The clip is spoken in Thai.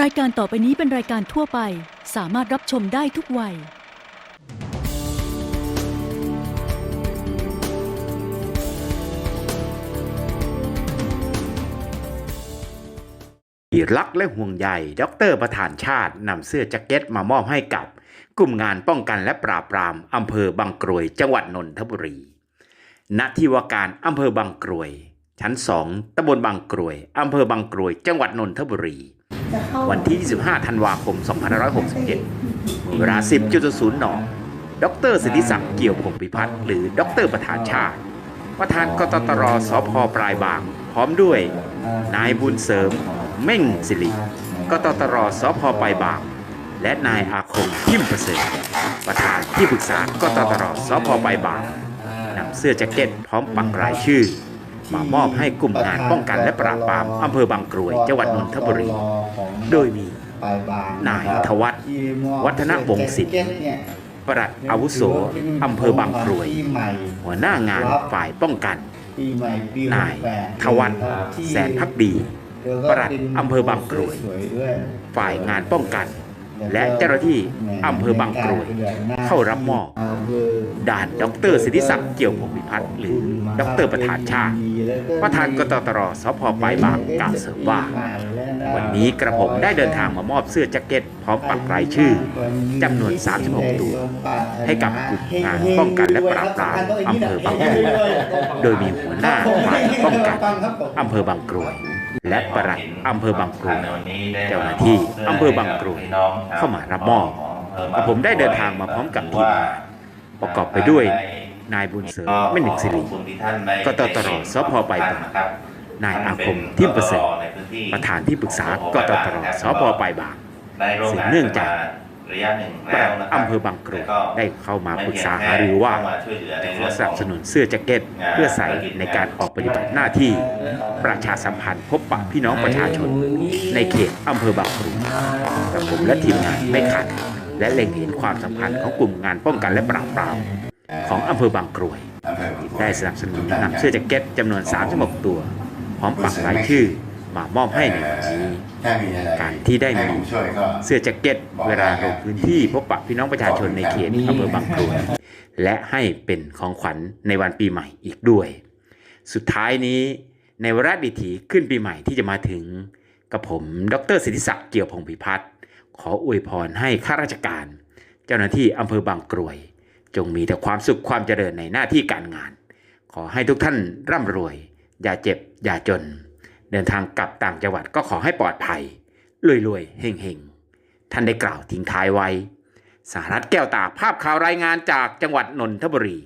รายการต่อไปนี้เป็นรายการทั่วไป สามารถรับชมได้ทุกวัย ที่รักและห่วงใยดรประธานชาตินำเสื้อแจ็คเก็ตมามอบให้กับ กลุ่มงานป้องกันและปราบปรามอำเภอบางกรวยจังหวัดนนทบุรี ณ ที่ว่าการอำเภอบางกรวย ชั้น2ตำบลบางกรวยอำเภอบางกรวย จังหวัดนนทบุรี วันที่ 25 ธันวาคม 2567เวลา 10.0นดรสิทธิศักดิ์เกี่ยวพงพิพัฒน์หรือดรประธานชาติ ประธานกตตรสพปลายบาง พร้อมด้วย นายบุญเสริม เม่งสิริกตตรสพปลายบาง และนายอาคมทิมประเสริฐประธานที่ปรึกษากตตรสพปลายบางนำเสื้อแจ็คเก็ตพร้อมปักรายชื่อ มามอบให้กลุ่มงานป้องกันและปราบปรามอำเภอบางกรวย จังหวัดนนทบุรี โดยมีนายธวัฒน์วัฒนวงศ์สิทธิ์ปลัดอาวุโสอำเภอบางกรวย หัวหน้างานฝ่ายป้องกัน นายทวัฒน์แสนพักดีปลัดอำเภอบางกรวย ฝ่ายงานป้องกัน และเจ้าหน้าที่อำเภอบางกรวยเข้ารับมอบด่านดรสิทธิศักดิ์เกี่ยวพงพิพัฒน์หรือดรประธานชาติ ประธานกตตรสพปลายบางกล่าวเสริมว่า วันนี้กระผมได้เดินทางมามอบเสื้อแจ็คเก็ตพร้อมปักรายชื่อจำนวน 36 ตัว ให้กับกลุ่มงานป้องกันและปราบปรามอำเภอบางกรวยโดยมีหัวหน้าฝ่ายป้องกันอำเภอบางกรวย และปลัดอำเภอบางกรวยเจ้าหน้าที่อำเภอบางกรวยเข้ามารับมอบกระผมได้เดินทางมาพร้อมกับทีมงานประกอบไปด้วยนายบุญเสริมไม่หนึ่งสิริกตตรสพปลายบางนายอาคมทิมประเสริฐประธานที่ปรึกษากตตรสพปลายบางสืบเนื่องจาก ระยะหนึ่งปแล้ลัวดนะครับอำเภอบางกรวยแล้ก็ได้เข้ามาปรึกษาหารือว่าเข้มช่วยเหลือในจะขเรื่อองสนับสนุนเสื้อแจ็คเก็ต เพื่อใส่ในการออกปฏิบัติหน้าที่ ประชาสัมพันธ์พบปะพี่น้องประชาชน ในเขตอำเภอบางกรวยแต่ผมและทีมงานไม่ขัดและเล็งเห็นความสำคัญของกลุ่มงานป้องกันและปราบปรามของอำเภอบางกรวยได้สนับสนุนนำเสื้อแจ็คเก็ตจำนวน36ตัว พร้อมปักหลายชื่อมามอบให้ในวันนี้ การที่ได้มีเสื้อแจ็คเก็ตเวลาลงพื้นที่พบปะพี่น้องประชาชนในเขตอำเภอบางกรวยและให้เป็นของขวัญในวันปีใหม่อีกด้วย สุดท้ายนี้ในวาระดิถีขึ้นปีใหม่ที่จะมาถึงกับผมดรสิทธิศักดิ์เกี่ยวพงศ์พิพัฒน์ขออวยพรให้ข้าราชการ เจ้าหน้าที่อำเภอบางกรวย จงมีแต่ความสุขความเจริญในหน้าที่การงาน ขอให้ทุกท่านร่ำรวย อย่าเจ็บ อย่าจน เดินทางกลับต่างจังหวัดก็ขอให้ปลอดภัยรวยๆเฮงๆ ท่านได้กล่าวทิ้งท้ายไว้ สารัตแก้วตาภาพข่าวรายงานจากจังหวัดนนทบุรี